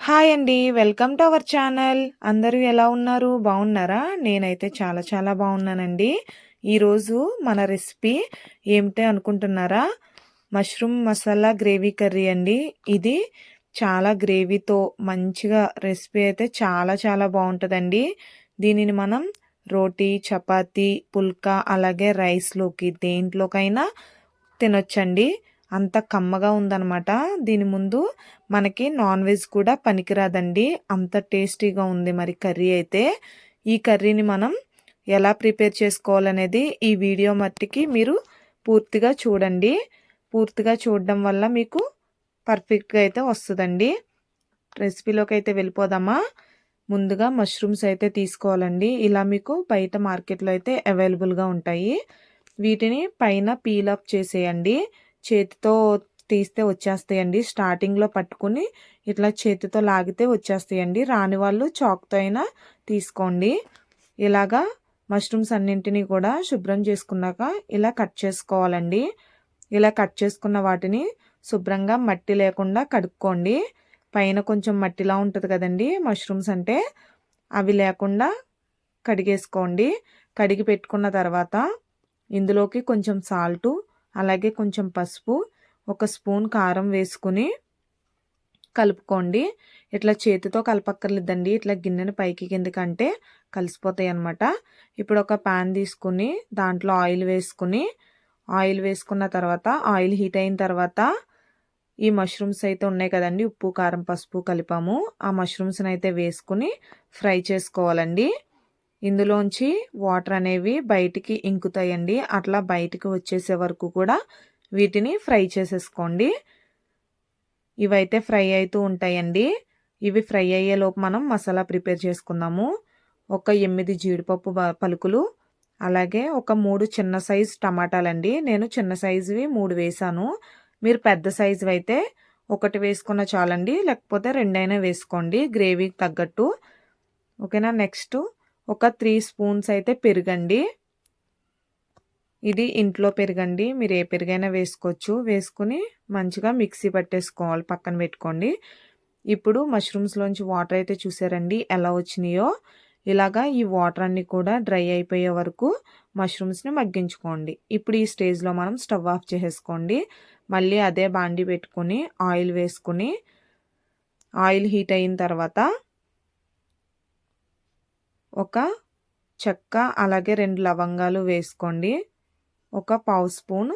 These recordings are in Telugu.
హాయ్ అండి. Welcome to our channel. అందరూ ఎలా ఉన్నారు? బాగున్నారా? నేనైతే చాలా చాలా బాగున్నానండి. ఈరోజు మన రెసిపీ ఏమిటి అనుకుంటున్నారా? మష్రూమ్ మసాలా గ్రేవీ కర్రీ అండి. ఇది చాలా గ్రేవీతో మంచిగా రెసిపీ అయితే చాలా చాలా బాగుంటుందండి. దీనిని మనం రోటీ చపాతీ పుల్కా అలాగే రైస్లోకి దేంట్లోకైనా తినొచ్చండి. అంత కమ్మగా ఉందనమాట దీని ముందు మనకి నాన్ వెజ్ కూడా పనికిరాదండి. అంత టేస్టీగా ఉంది మరి కర్రీ అయితే. ఈ కర్రీని మనం ఎలా ప్రిపేర్ చేసుకోవాలనేది ఈ వీడియో మట్టికి మీరు పూర్తిగా చూడండి. పూర్తిగా చూడడం వల్ల మీకు పర్ఫెక్ట్గా అయితే వస్తుందండి. రెసిపీలోకి అయితే వెళ్ళిపోదామా? ముందుగా మష్రూమ్స్ అయితే తీసుకోవాలండి. ఇలా మీకు బయట మార్కెట్లో అయితే అవైలబుల్గా ఉంటాయి. వీటిని పైన పీల్ అప్ చేసేయండి. చేతితో తీస్తే వచ్చేస్తాయండి. స్టార్టింగ్లో పట్టుకుని ఇట్లా చేతితో లాగితే వచ్చేస్తాయండి. రాని వాళ్ళు చాక్తో అయినా తీసుకోండి. ఇలాగా మష్రూమ్స్ అన్నింటినీ కూడా శుభ్రం చేసుకున్నాక ఇలా కట్ చేసుకోవాలండి. ఇలా కట్ చేసుకున్న వాటిని శుభ్రంగా మట్టి లేకుండా కడుక్కోండి. పైన కొంచెం మట్టిలా ఉంటుంది కదండి మష్రూమ్స్ అంటే అవి లేకుండా కడిగేసుకోండి. కడిగి పెట్టుకున్న తర్వాత ఇందులోకి కొంచెం సాల్టు అలాగే కొంచెం పసుపు ఒక స్పూన్ కారం వేసుకుని కలుపుకోండి. ఇట్లా చేతితో కలపక్కర్లేదండి. ఇట్లా గిన్నెని పైకి కిందకంటే కలిసిపోతాయి అనమాట ఇప్పుడు ఒక ప్యాన్ తీసుకుని దాంట్లో ఆయిల్ వేసుకుని ఆయిల్ వేసుకున్న తర్వాత ఆయిల్ హీట్ అయిన తర్వాత ఈ మష్రూమ్స్ అయితే ఉన్నాయి కదండి. ఉప్పు కారం పసుపు కలిపాము. ఆ మష్రూమ్స్ని అయితే వేసుకుని ఫ్రై చేసుకోవాలండి. ఇందులోంచి వాటర్ అనేవి బయటికి ఇంకుతాయండి. అట్లా బయటికి వచ్చేసే వరకు కూడా వీటిని ఫ్రై చేసేసుకోండి. ఇవైతే ఫ్రై అవుతూ ఉంటాయండి. ఇవి ఫ్రై అయ్యేలోపు మనం మసాలా ప్రిపేర్ చేసుకుందాము. ఒక ఎనిమిది జీడిపప్పు పలుకులు అలాగే ఒక మూడు చిన్న సైజు టమాటాలండి. నేను చిన్న సైజువి మూడు వేసాను. మీరు పెద్ద సైజు అయితే ఒకటి వేసుకున్న చాలండి. లేకపోతే రెండైనా వేసుకోండి. గ్రేవీకి తగ్గట్టు. ఓకేనా? నెక్స్ట్ ఒక త్రీ స్పూన్స్ అయితే పెరుగండి. ఇది ఇంట్లో పెరగండి. మీరు ఏ పెరుగైనా వేసుకోవచ్చు. వేసుకుని మంచిగా మిక్సీ పట్టేసుకోవాలి. పక్కన పెట్టుకోండి. ఇప్పుడు మష్రూమ్స్లోంచి వాటర్ అయితే చూసారండి. ఎలా వచ్చినాయో. ఇలాగా ఈ వాటర్ అన్ని కూడా డ్రై అయిపోయే వరకు మష్రూమ్స్ని మగ్గించుకోండి. ఇప్పుడు ఈ స్టేజ్లో మనం స్టవ్ ఆఫ్ చేసేసుకోండి. మళ్ళీ అదే బాండి పెట్టుకుని ఆయిల్ వేసుకుని ఆయిల్ హీట్ అయిన తర్వాత ఒక చెక్క అలాగే రెండు లవంగాలు వేసుకోండి. ఒక పావు స్పూన్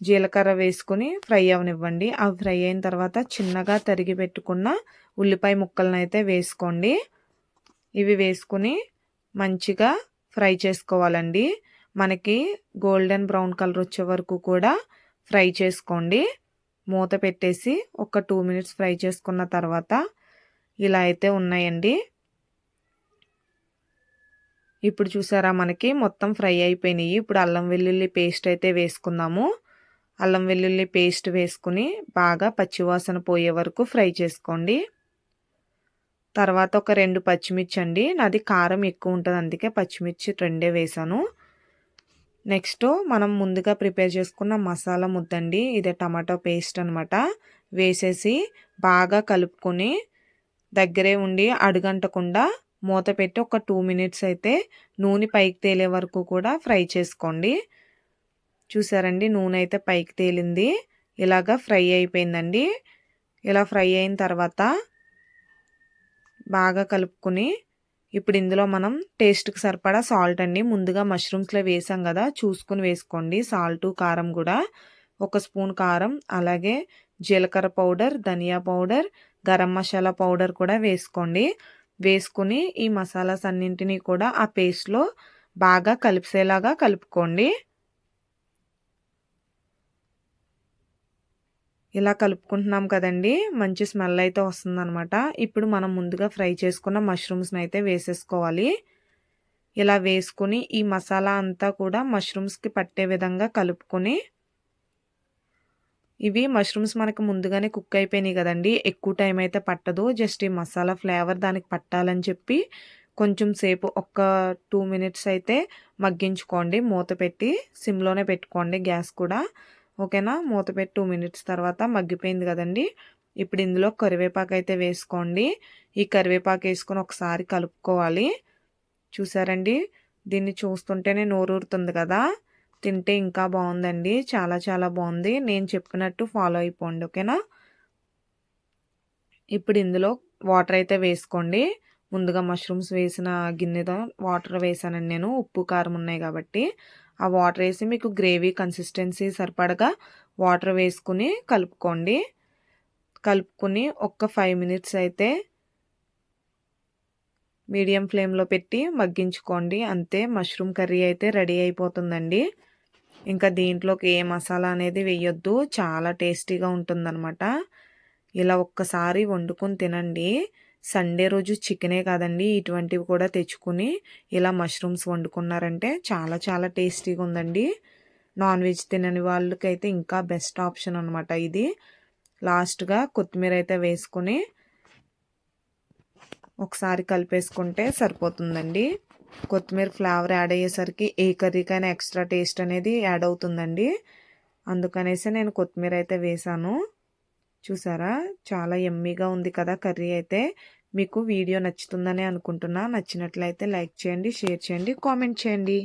జీలకర్ర వేసుకుని ఫ్రై అవనివ్వండి. అవి ఫ్రై అయిన తర్వాత చిన్నగా తరిగి పెట్టుకున్న ఉల్లిపాయ ముక్కలను అయితే వేసుకోండి. ఇవి వేసుకుని మంచిగా ఫ్రై చేసుకోవాలండి. మనకి గోల్డెన్ బ్రౌన్ కలర్ వచ్చే వరకు కూడా ఫ్రై చేసుకోండి. మూత పెట్టేసి ఒక టూ మినిట్స్ ఫ్రై చేసుకున్న తర్వాత ఇలా అయితే ఉన్నాయండి. ఇప్పుడు చూసారా మనకి మొత్తం ఫ్రై అయిపోయినాయి. ఇప్పుడు అల్లం వెల్లుల్లి పేస్ట్ అయితే వేసుకుందాము. అల్లం వెల్లుల్లి పేస్ట్ వేసుకుని బాగా పచ్చివాసన పోయే వరకు ఫ్రై చేసుకోండి. తర్వాత ఒక రెండు పచ్చిమిర్చి అండి. నాది కారం ఎక్కువ ఉంటుంది అందుకే పచ్చిమిర్చి రెండే వేసాను. నెక్స్ట్ మనం ముందుగా ప్రిపేర్ చేసుకున్న మసాలా ముద్దండి. ఇదే టమాటో పేస్ట్ అనమాట వేసేసి బాగా కలుపుకొని దగ్గరే ఉండి అడుగంటకుండా మూత పెట్టి ఒక టూ మినిట్స్ అయితే నూనె పైకి తేలే వరకు కూడా ఫ్రై చేసుకోండి. చూసారండి? నూనె అయితే పైకి తేలింది. ఇలాగా ఫ్రై అయిపోయిందండి. ఇలా ఫ్రై అయిన తర్వాత బాగా కలుపుకొని ఇప్పుడు ఇందులో మనం టేస్ట్కి సరిపడా సాల్ట్ అండి. ముందుగా మష్రూమ్స్లో వేసాం కదా? చూసుకుని వేసుకోండి. సాల్ట్ కారం కూడా ఒక స్పూన్ కారం అలాగే జీలకర్ర పౌడర్ ధనియా పౌడర్ గరం మసాలా పౌడర్ కూడా వేసుకోండి. వేసుకుని ఈ మసాలాస్ అన్నింటినీ కూడా ఆ పేస్ట్లో బాగా కలిపేలాగా కలుపుకోండి. ఇలా కలుపుకుంటున్నాం కదండి. మంచి స్మెల్ అయితే వస్తుందనమాట ఇప్పుడు మనం ముందుగా ఫ్రై చేసుకున్న మష్రూమ్స్ని అయితే వేసేసుకోవాలి. ఇలా వేసుకుని ఈ మసాలా అంతా కూడా మష్రూమ్స్కి పట్టే విధంగా కలుపుకొని ఇవి మష్రూమ్స్ మనకు ముందుగానే కుక్ అయిపోయినాయి కదండి. ఎక్కువ టైం అయితే పట్టదు. జస్ట్ ఈ మసాలా ఫ్లేవర్ దానికి పట్టాలని చెప్పి కొంచెం సేపు ఒక్క టూ మినిట్స్ అయితే మగ్గించుకోండి. మూత పెట్టి సిమ్లోనే పెట్టుకోండి గ్యాస్ కూడా. ఓకేనా మూత పెట్టి టూ మినిట్స్ తర్వాత మగ్గిపోయింది కదండి. ఇప్పుడు ఇందులో కరివేపాకు అయితే వేసుకోండి. ఈ కరివేపాకు వేసుకొని ఒకసారి కలుపుకోవాలి. చూసారండి? దీన్ని చూస్తుంటేనే నోరూరుతుంది కదా. తింటే ఇంకా బాగుందండి చాలా చాలా బాగుంది నేను చెప్పినట్టు ఫాలో అయిపోండి ఓకేనా? ఇప్పుడు ఇందులో వాటర్ అయితే వేసుకోండి. ముందుగా మష్రూమ్స్ వేసిన గిన్నెతో వాటర్ వేసానండి నేను. ఉప్పు కారం ఉన్నాయి కాబట్టి. ఆ వాటర్ వేసి మీకు గ్రేవీ కన్సిస్టెన్సీ సరిపడగా వాటర్ వేసుకుని కలుపుకోండి. కలుపుకుని ఒక్క ఫైవ్ మినిట్స్ అయితే మీడియం ఫ్లేమ్లో పెట్టి మగ్గించుకోండి. అంతే మష్రూమ్ కర్రీ అయితే రెడీ అయిపోతుందండి. ఇంకా దీంట్లోకి ఏ మసాలా అనేది వేయొద్దు. చాలా టేస్టీగా ఉంటుందన్నమాట. ఇలా ఒక్కసారి వండుకొని తినండి. సండే రోజు చికెనే కాదండి ఇటువంటివి కూడా తెచ్చుకుని ఇలా మష్రూమ్స్ వండుకున్నారంటే చాలా చాలా టేస్టీగా ఉందండి. నాన్ వెజ్ తినని వాళ్ళకైతే ఇంకా బెస్ట్ ఆప్షన్ అనమాట ఇది. లాస్ట్గా కొత్తిమీర అయితే వేసుకొని ఒకసారి కలిపేసుకుంటే సరిపోతుందండి. కొత్తిమీర ఫ్లేవర్ యాడ్ అయ్యేసరికి ఏ కర్రీకైనా ఎక్స్ట్రా టేస్ట్ అనేది యాడ్ అవుతుందండి. అందుకనేసి నేను కొత్తిమీర అయితే వేసాను. చూసారా? చాలా ఎమ్మీగా ఉంది కదా కర్రీ అయితే. మీకు వీడియో నచ్చుతుందని అనుకుంటున్నా. నచ్చినట్లయితే లైక్ చేయండి షేర్ చేయండి కామెంట్ చేయండి.